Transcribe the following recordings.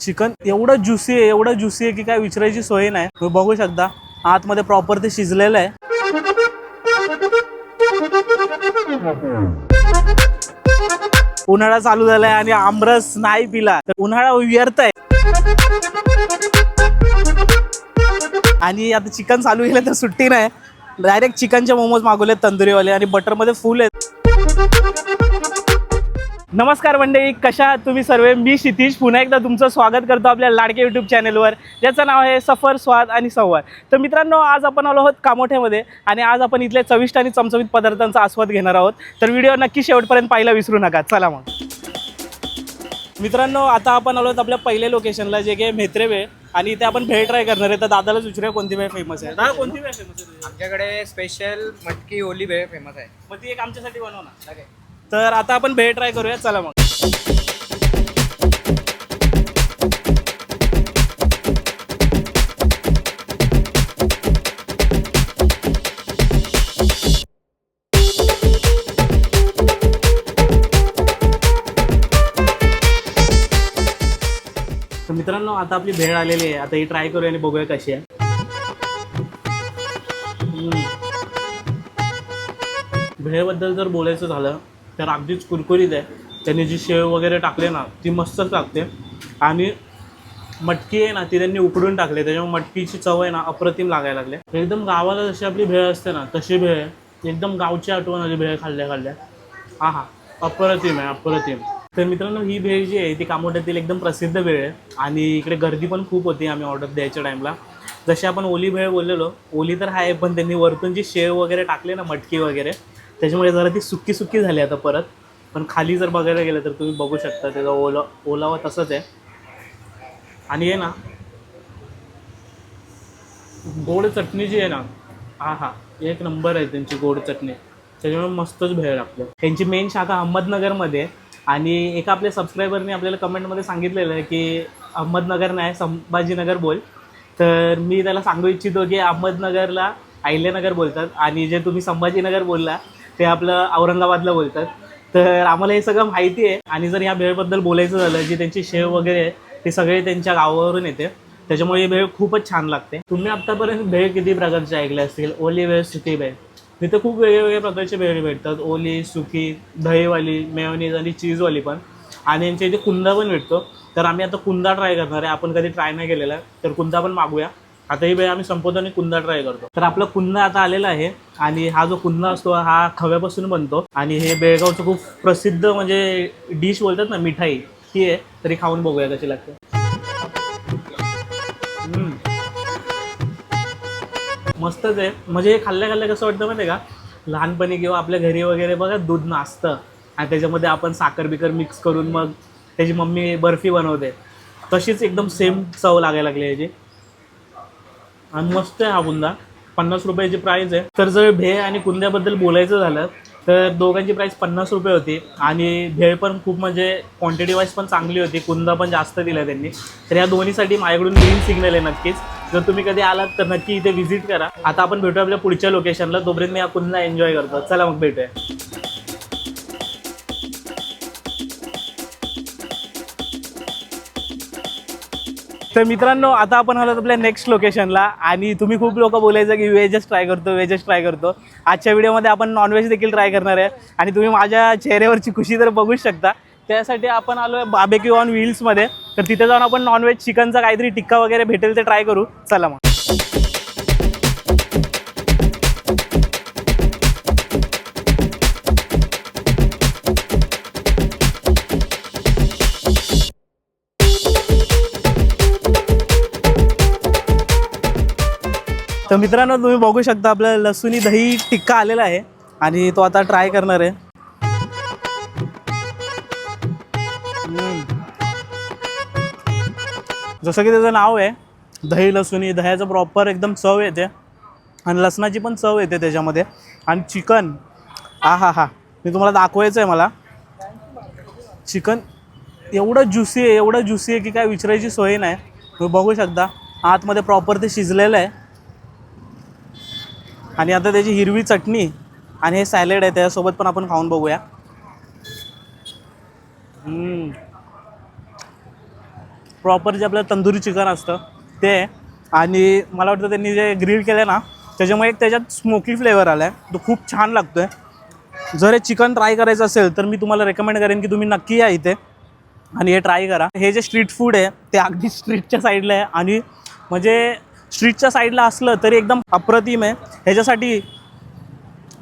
Chicken एवढं juicy आहे एवढं ज्युसी आहे की काय विचारायची सोय नाही. तुम्ही बघू शकता आतमध्ये प्रॉपर ते शिजलेलं आहे. उन्हाळा चालू झालाय आणि आमरस नाही पिला. तर उन्हाळा व्यर्थ आहे आणि आता चिकन चालू केलं तर सुट्टी नाही. डायरेक्ट चिकनचे मोमोज मागवले तंदुरीवाले आणि बटरमध्ये फुल आहेत. नमस्कार मंडळी कशा आहात तुम्ही सर्व? मी क्षितिश पुन्हा एकदा तुमचं स्वागत करतो आपल्या लाडके यूट्यूब चॅनलवर ज्याचं नाव आहे सफर स्वाद आणि संवाद. तर मित्रांनो आज आपण आलो आहोत कामोठ्यामध्ये आणि आज आपण इथल्या चविष्ट आणि चमचमीत पदार्थांचा आस्वाद घेणार आहोत. तर व्हिडिओ नक्की शेवटपर्यंत पाहायला विसरू नका. चला मग. मित्रांनो आता आपण आलो आहोत आपल्या पहिल्या लोकेशनला जे की आहे म्हेत्रेवे. आणि इथे आपण भेळ ट्राय करणार आहे. तर दादालाच विचारूया कोणती भेळ फेमस आहे? दादा कोणती भेळ फेमस आहे आमच्याकडे स्पेशल मटकी ओली भेळ फेमस आहे. मग ती एक आमच्यासाठी बनव ना. तर आता आपण भेळ ट्राय करूया. चला मग. तर मित्रांनो आता आपली भेळ आलेली आहे. आता ही ट्राय करूया आणि बघूया कशी आहे. हम्म. भेळबद्दल जर बोलायचं झालं तर अगदीच कुरकुरीत आहे. त्यांनी जी शेव वगैरे टाकले ना ती मस्तच लागते. आणि मटकी आहे ना ती त्यांनी उकडून टाकली. त्याच्यामुळे मटकीची चव आहे ना अप्रतिम लागायला लागले. एकदम गावाला जशी आपली भेळ असते ना तशी भेळ आहे. एकदम गावची आठवण आली भेळ खाल्ल्या खाल्ल्या. हा हा. अप्रतिम आहे अप्रतिम. तर मित्रांनो ही भेळ जी आहे ती कामोट्यातील एकदम प्रसिद्ध भेळ आहे. आणि इकडे गर्दी पण खूप होती आम्ही ऑर्डर द्यायच्या टाईमला जशी आपण ओली भेळ बोललेलो ओली तर आहे पण त्यांनी वरतून जी शेव वगैरे टाकले ना मटकी वगैरे त्याच्यामुळे जरा ती सुकी सुकी झाली आता परत. पण खाली जर बघायला गेलं तर तुम्ही बघू शकता त्याचा ओला ओलावा तसंच आहे. आणि हे ना गोड चटणी जी आहे ना हा हा एक नंबर आहे त्यांची गोड चटणी. त्याच्यामुळे मस्तच भेळ आपलं त्यांची मेन शाखा अहमदनगरमध्ये आहे. आणि एका आपल्या सबस्क्रायबरने आपल्याला कमेंटमध्ये सांगितलेलं आहे की अहमदनगर नाही संभाजीनगर बोल. तर मी त्याला सांगू इच्छितो की अहमदनगरला अहिल्यानगर बोलतात. आणि जे तुम्ही संभाजीनगर बोलला ते आपलं औरंगाबादला बोलतात. तर आम्हाला हे सगळं माहिती आहे. आणि जर या भेळबद्दल बोलायचं झालं जी त्यांची शेव वगैरे आहे ते सगळे त्यांच्या गावावरून येते. त्याच्यामुळे ही भेळ खूपच छान लागते. तुम्ही आत्तापर्यंत भेळ किती प्रकारचे ऐकले असतील? ओली भेळ सुकी भेळ तिथे खूप वेगवेगळ्या प्रकारचे भेळ भेटतात. ओली सुकी दहीवाली मेवनीज आणि चीजवाली पण. आणि यांच्या इथे कुंदा पण भेटतो. तर आम्ही आता कुंदा ट्राय करणार आहे. आपण कधी ट्राय नाही केलेला. तर कुंदा पण मागूया. आता ही आम्ही संपवतो आणि कुंदा ट्राय करतो. तर आपला कुंदा आता आलेला आहे आणि हा जो कुंदा असतो हा खव्यापासून बनतो. आणि हे बेळगावचं खूप प्रसिद्ध म्हणजे डिश बोलतात ना मिठाई ती आहे. तरी खाऊन बघूया कशी लागते. हम्म. मस्तच आहे. म्हणजे हे खाल्ल्या खाल्ल्या कसं वाटतं माहिती आहे का? लहानपणी किंवा आपल्या घरी वगैरे बघा दूध नाचतं. आणि त्याच्यामध्ये आपण साखर बिकर मिक्स करून मग त्याची मम्मी बर्फी बनवते. तशीच एकदम सेम चव लागायला लागली याची. आणि मस्त आहे हा कुंदा पन्नास रुपयाची प्राईस आहे. तर जर भेळ आणि कुंद्याबद्दल बोलायचं झालं तर दोघांची प्राईस पन्नास रुपये होती. आणि भेळ पण खूप म्हणजे क्वांटिटी वाईज पण चांगली होती. कुंदा पण जास्त दिला त्यांनी. तर या दोन्हीसाठी माझ्याकडून ग्रीन सिग्नल आहे नक्कीच. जर तुम्ही कधी आलात तर नक्की इथे व्हिजिट करा. आता आपण भेटू आपल्या पुढच्या लोकेशनला तोपर्यंत मी हा कुंदा एन्जॉय करतो. चला मग भेटूया. तर मित्रांनो आता आपण आलो आपल्या नेक्स्ट लोकेशनला आणि तुम्ही खूप लोक बोलायचं की व्हेजच ट्राय करतो व्हेजच ट्राय करतो. आजच्या व्हिडिओमध्ये आपण नॉनव्हेज देखील ट्राय करणार आहे. आणि तुम्ही माझ्या चेहऱ्यावरची खुशी तर बघूच शकता. त्यासाठी आपण आलो आहे बाबेक्यू ऑन व्हील्समध्ये तर तिथे जाऊन आपण नॉनव्हेज चिकनचा काहीतरी टिक्का वगैरे भेटेल ते ट्राय करू. चला मग. तर मित्रांनो तुम्ही बघू शकता आपल्या लसूणी दही टिक्का आलेला आहे आणि तो आता ट्राय करणार आहे. जसं की त्याचं नाव आहे दही लसुणी दह्याचं प्रॉपर एकदम चव येते. आणि लसणाची पण चव येते त्याच्यामध्ये. आणि चिकन हा हा हा मी तुम्हाला दाखवायचं आहे मला. चिकन एवढं ज्युसी आहे एवढं ज्युसी आहे की काय विचारायची सोय नाही. तुम्ही बघू शकता आतमध्ये प्रॉपर ते शिजलेलं आहे. आणि आता त्याची हिरवी चटणी आणि हे सॅलेड आहे त्याच्यासोबत पण आपण खाऊन बघूया. प्रॉपर जे आपलं तंदुरी चिकन असतं ते आहे. आणि मला वाटतं त्यांनी जे ग्रिल केलं ना त्याच्यामुळे एक त्याच्यात स्मोकी फ्लेवर आला आहे तो खूप छान लागतो आहे जर हे चिकन ट्राय करायचं असेल तर मी तुम्हाला रेकमेंड करेन की तुम्ही नक्की या इथे. आणि हे ट्राय करा. हे जे स्ट्रीट फूड आहे ते अगदी स्ट्रीटच्या साईडला आहे. आणि म्हणजे स्ट्रीटच्या साईडला असलं तरी एकदम अप्रतिम आहे. ह्याच्यासाठी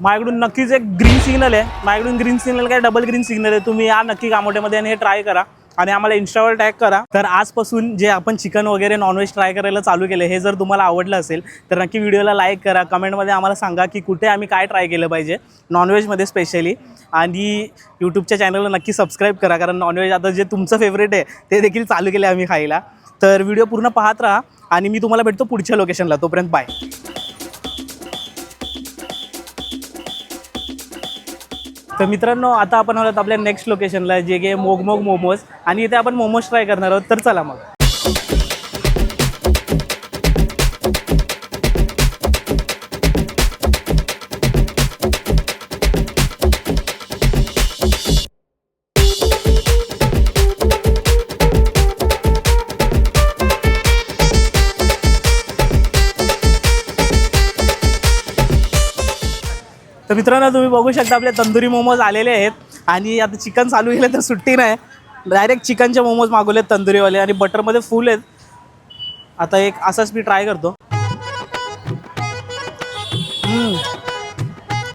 माझ्याकडून नक्कीच एक ग्रीन सिग्नल आहे. माझ्याकडून ग्रीन सिग्नल काय? डबल ग्रीन सिग्नल आहे. तुम्ही या नक्की कामोटेमध्ये आणि हे ट्राय करा. आणि आम्हाला इंस्टावर टॅग करा. तर आजपासून जे आपण चिकन वगैरे नॉनव्हेज ट्राय करायला चालू केलं हे जर तुम्हाला आवडलं असेल तर नक्की व्हिडिओला लाईक करा. कमेंटमध्ये आम्हाला सांगा की कुठे आम्ही काय ट्राय केलं पाहिजे नॉनव्हेजमध्ये स्पेशली आणि यूट्यूबच्या चॅनलला नक्की सबस्क्राईब करा. कारण नॉनव्हेज आता जे तुमचं फेवरेट आहे ते देखील चालू केले आम्ही खायला. तर व्हिडिओ पूर्ण पाहत राहा आणि मी तुम्हाला भेटतो पुढच्या लोकेशनला तोपर्यंत बाय तर मित्रांनो आता आपण आहोत आपल्या नेक्स्ट लोकेशनला जे की मोगमोग मोमोज. आणि इथे आपण मोमोज ट्राय करणार आहोत. तर चला मग. तर मित्रांनो तुम्ही बघू शकता आपले तंदुरी मोमोज आलेले आहेत. आणि आता चिकन चालू केलं तर सुट्टी नाही. डायरेक्ट चिकनचे मोमोज मागवलेत तंदुरीवाले आणि बटरमध्ये फुल आहेत. आता एक असाच मी ट्राय करतो.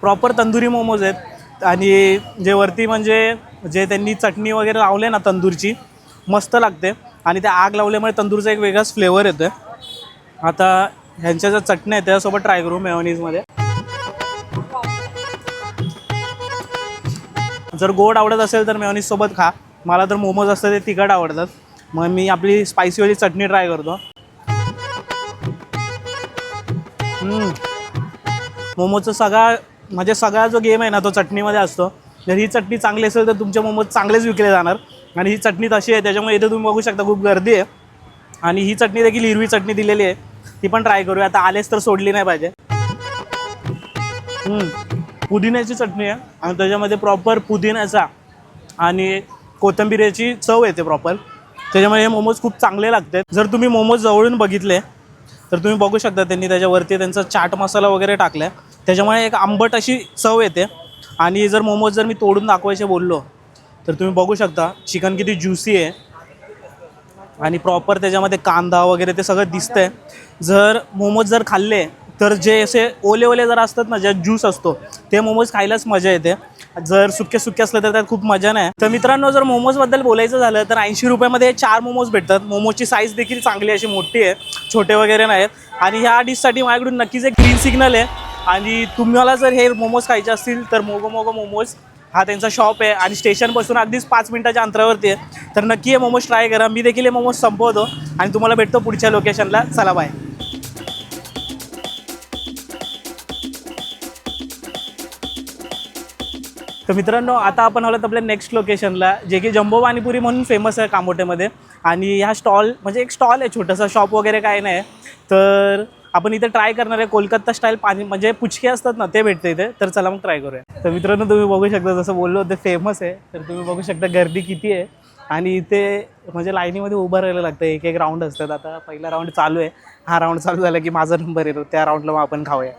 प्रॉपर तंदुरी मोमोज आहेत. आणि जे वरती म्हणजे जे त्यांनी चटणी वगैरे लावले ना तंदूरची मस्त लागते. आणि त्या आग लावल्यामुळे तंदूरचा एक वेगळाच फ्लेवर येतो आता ह्यांच्या ज्या चटण्या आहेत त्याच्यासोबत ट्राय करू मेवनीजमध्ये जर गोड आवडत असेल तर मेयोनीजसोबत खा. मला तर मोमोज असतं ते तिखट आवडतात. मग मी आपली स्पायसीवाली चटणी ट्राय करतो. हम्म. मोमोजचा सगळा म्हणजे सगळा जो गेम आहे ना तो चटणीमध्ये असतो. जर ही चटणी चांगली असेल तर तुमचे मोमोज चांगलेच विकले जाणार. आणि ही चटणी तशी आहे त्याच्यामुळे इथे तुम्ही बघू शकता खूप गर्दी आहे. आणि ही चटणी देखील हिरवी चटणी दिलेली आहे. ती पण ट्राय करूया. आता आलेच तर सोडली नाही पाहिजे. पुदिन्याची चटणी आहे. आणि त्याच्यामध्ये प्रॉपर पुदिन्याचा आणि कोथिंबिरीची चव येते प्रॉपर त्याच्यामुळे हे मोमोज खूप चांगले लागतात. जर तुम्ही मोमोज जवळून बघितले तर तुम्ही बघू शकता त्यांनी त्याच्यावरती त्यांचा चाट मसाला वगैरे टाकला आहे त्याच्यामुळे एक आंबट अशी चव येते. आणि जर मोमोज जर मी तोडून दाखवायचे बोललो तर तुम्ही बघू शकता चिकन किती ज्युसी आहे. आणि प्रॉपर त्याच्यामध्ये कांदा वगैरे ते सगळं दिसतंय. जर मोमोज जर खाल्ले तर जे असे ओले ओले जर असतात ना ज्यात ज्यूस असतो ते मोमोज खायलाच मजा येते. जर सुके सुके असले तर त्यात खूप मजा नाही. तर मित्रांनो जर मोमोजबद्दल बोलायचं झालं तर ऐंशी रुपयामध्ये चार मोमोज भेटतात. मोमोजची साईज देखील चांगली अशी मोठी आहे छोटे वगैरे नाहीत. आणि ह्या डिशसाठी माझ्याकडून नक्कीच एक ग्रीन सिग्नल आहे. आणि तुम्हाला जर हे मोमोज खायचे असतील तर मोगो मोगो मोमोज हा त्यांचा शॉप आहे. आणि स्टेशनपासून अगदीच पाच मिनिटाच्या अंतरावरती आहे. तर नक्की हे मोमोज ट्राय करा. मी देखील हे मोमोज संपवतो. आणि तुम्हाला भेटतो पुढच्या लोकेशनला चला बाय तर मित्रांनो आता आपण आलोत आपल्या नेक्स्ट लोकेशनला जे की जम्बो पाणीपुरी म्हणून फेमस आहे कामोटेमध्ये. आणि ह्या स्टॉल म्हणजे एक स्टॉल आहे छोटंसं शॉप वगैरे काय नाही. तर आपण इथे ट्राय करणार आहे कोलकाता स्टाईल पाणी म्हणजे पुचके असतात ना ते भेटते इथे. तर चला मग ट्राय करूया. तर मित्रांनो तुम्ही बघू शकता जसं बोललो ते फेमस आहे. तर तुम्ही बघू शकता गर्दी किती आहे. आणि इथे म्हणजे लाईनीमध्ये उभं राहायला लागतं एक एक राऊंड असतात. आता पहिला राऊंड चालू आहे. हा राऊंड चालू झाला की माझा नंबर येतो. त्या राऊंडला मग आपण खाऊया.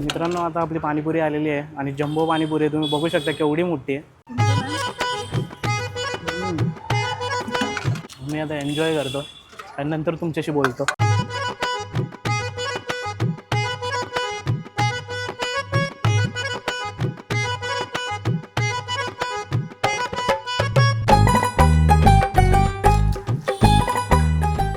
मित्रांनो आता आपली पाणीपुरी आलेली आहे आणि जम्बो पाणीपुरी आहे. तुम्ही बघू शकता केवढी मोठी आहे. मी आता एन्जॉय करतो आणि नंतर तुमच्याशी बोलतो.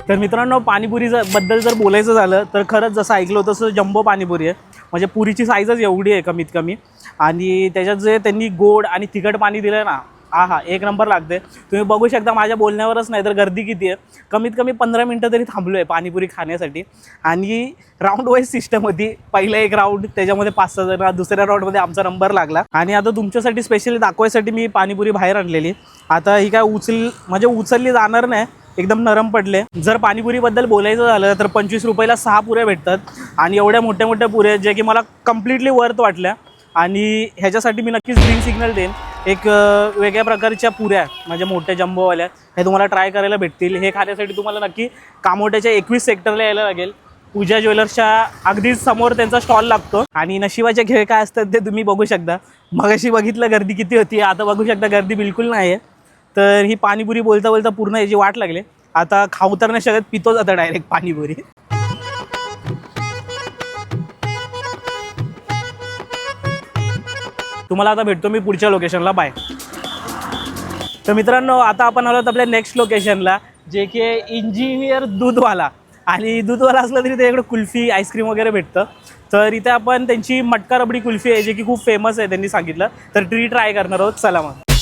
तर मित्रांनो पाणीपुरी बद्दल जर बोलायचं झालं तर खरंच जसं ऐकलं होतं तसं जम्बो पाणीपुरी आहे. म्हणजे पुरीची साईजच एवढी आहे कमीत कमी. आणि त्याच्यात जे त्यांनी गोड आणि तिखट पाणी दिलं आहे ना हा हा एक नंबर लागते तुम्ही बघू शकता माझ्या बोलण्यावरच नाही तर गर्दी किती आहे. कमीत कमी पंधरा मिनटं तरी थांबलो आहे पाणीपुरी खाण्यासाठी. आणि राऊंड वाईज सिस्टम होती. पहिला एक राऊंड त्याच्यामध्ये पाच सहा जण. दुसऱ्या राऊंडमध्ये आमचा नंबर लागला. आणि आता तुमच्यासाठी स्पेशली दाखवायसाठी मी पाणीपुरी बाहेर आणलेली. आता ही काय उचल म्हणजे उचलली जाणार नाही. एकदम नरम पडले. जर पाणीपुरीबद्दल बोलायचं झालं तर पंचवीस रुपयाला सहा पुऱ्या भेटतात. आणि एवढ्या मोठ्या मोठ्या पुऱ्या जे की मला कम्प्लिटली वर्थ वाटल्या. आणि ह्याच्यासाठी मी नक्कीच ग्रीन सिग्नल देईन. एक वेगळ्या प्रकारच्या पुऱ्या म्हणजे मोठ्या जम्बोवाल्या हे तुम्हाला ट्राय करायला भेटतील. हे खाण्यासाठी तुम्हाला नक्की कामोट्याच्या एकवीस सेक्टरला यायला लागेल. पूजा ज्वेलर्सच्या अगदीच समोर त्यांचा स्टॉल लागतो. आणि नशिबाचे खेळ काय असतात ते तुम्ही बघू शकता. मगाशी बघितलं गर्दी किती होती आता बघू शकता गर्दी बिलकुल नाही आहे तर ही पाणीपुरी बोलता बोलता पूर्ण याची वाट लागले. आता खाऊ तर नाही शकत पितो जातं डायरेक्ट पाणीपुरी. तुम्हाला आता भेटतो मी पुढच्या लोकेशनला बाय तर मित्रांनो आता आपण आलो आपल्या नेक्स्ट लोकेशनला जे की इंजिनियर दूधवाला. आणि दूधवाला असलं तरी त्याच्याकडे कुल्फी आईस्क्रीम वगैरे भेटतं. तर इथे आपण त्यांची मटका रबडी कुल्फी आहे जे की खूप फेमस आहे त्यांनी सांगितलं. तर ती ट्राय करणार आहोत. चला मग.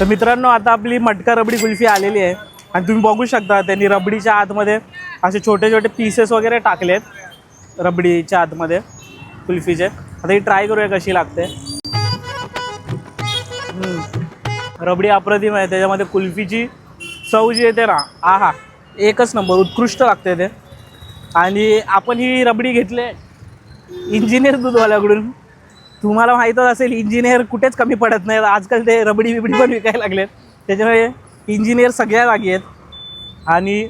तर मित्रांनो आता आपली मटका रबडी कुल्फी आलेली आहे. आणि तुम्ही बघू शकता त्यांनी रबडीच्या आतमध्ये असे छोटे छोटे पीसेस वगैरे टाकलेत रबडीच्या आतमध्ये कुल्फीचे. आता ही ट्राय करूया कशी लागते. रबडी अप्रतिम आहे त्याच्यामध्ये कुल्फीची चव जी येते ना आहा एकच नंबर उत्कृष्ट लागते ते. आणि आपण ही रबडी घेतली इंजिनियर दूधवाल्याकडून. तुम्हाला माहीतच असेल इंजिनियर कुठेच कमी पडत नाहीत. आजकाल ते रबडी बिबडी पण विकायला लागलेत. त्याच्यामुळे इंजिनियर सगळ्या जागी आहेत. आणि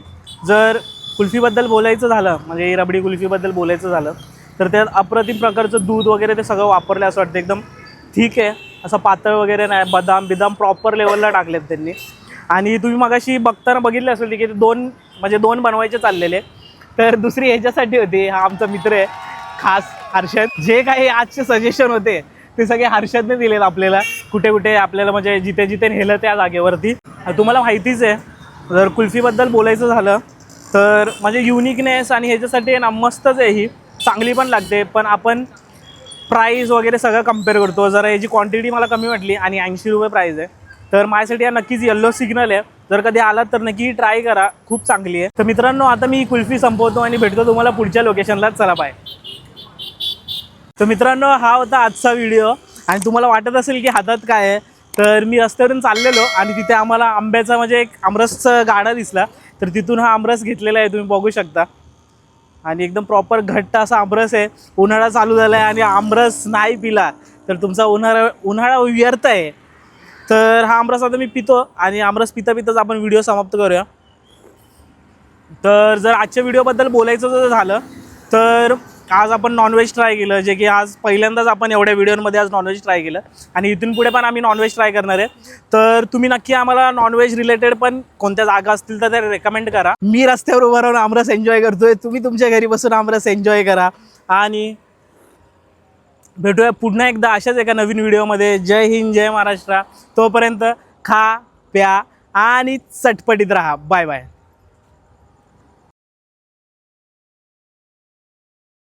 जर कुल्फीबद्दल बोलायचं झालं म्हणजे रबडी कुल्फीबद्दल बोलायचं झालं तर त्यात अप्रतिम प्रकारचं दूध वगैरे ते सगळं वापरलं असं वाटतं. एकदम ठीक आहे. असं पातळ वगैरे नाही. बदाम बिदाम प्रॉपर लेवलला टाकलेत त्यांनी. आणि तुम्ही मगाशी बघताना बघितलं असेल की ते दोन म्हणजे दोन बनवायचे चाललेले. तर दुसरी ह्याच्यासाठी होती. हा आमचा मित्र आहे. खास हर्षद. जे काही आजचे सजेशन होते ते सगळे हर्षदने दिलेत आपल्याला. कुठे कुठे आपल्याला म्हणजे जिथे जिथे नेलं त्या जागेवरती. तुम्हाला माहितीच आहे जर कुल्फीबद्दल बोलायचं झालं तर म्हणजे युनिकनेस आणि ह्याच्यासाठी ना मस्तच आहे ही. चांगली पण लागते पण आपण प्राईस वगैरे सगळं कंपेअर करतो. जरा याची क्वांटिटी मला कमी वाटली आणि ऐंशी रुपये प्राईस आहे. तर माझ्यासाठी हा नक्कीच येल्लो सिग्नल आहे. जर कधी आलात तर नक्की ट्राय करा. खूप चांगली आहे. तर मित्रांनो आता मी कुल्फी संपवतो आणि भेटतो तुम्हाला पुढच्या लोकेशनलाच चला बाय तर मित्रांनो हा होता आजचा व्हिडिओ आणि तुम्हाला वाटत असेल की हातात काय आहे तर मी रस्त्यावरून चाललेलो आणि तिथे आम्हाला आंब्याचा म्हणजे एक आमरसचा गाडा दिसला. तर तिथून हा आमरस घेतलेला आहे तुम्ही बघू शकता. आणि एकदम प्रॉपर घट्ट असा आमरस आहे. उन्हाळा चालू झाला आहे आणि आमरस नाही पिला. तर तुमचा उन्हाळा उन्हाळा व्यर्थ आहे तर हा आमरस आता मी पितो आणि आमरस पिता पिताच आपण व्हिडिओ समाप्त करूया. तर जर आजच्या व्हिडिओबद्दल बोलायचं जर झालं तर आज आपण नॉनव्हेज ट्राय केलं? जे की आज पहिल्यांदाच आपण एवढ्या व्हिडिओमध्ये आज नॉनव्हेज ट्राय केलं. आणि इथून पुढे पण आम्ही नॉनव्हेज ट्राय करणार आहे. तर तुम्ही नक्की आम्हाला नॉनव्हेज रिलेटेड पण कोणत्या जागा असतील तर त्या रेकमेंड करा. मी रस्त्यावर उभं राहून आमरस एन्जॉय करतोय. तुम्ही तुमच्या घरी बसून आमरस एन्जॉय करा. आणि भेटूया पुन्हा एकदा अशाच एका नवीन व्हिडिओमध्ये जय हिंद जय महाराष्ट्र. तोपर्यंत खा प्या आणि चटपटीत राहा. Bye bye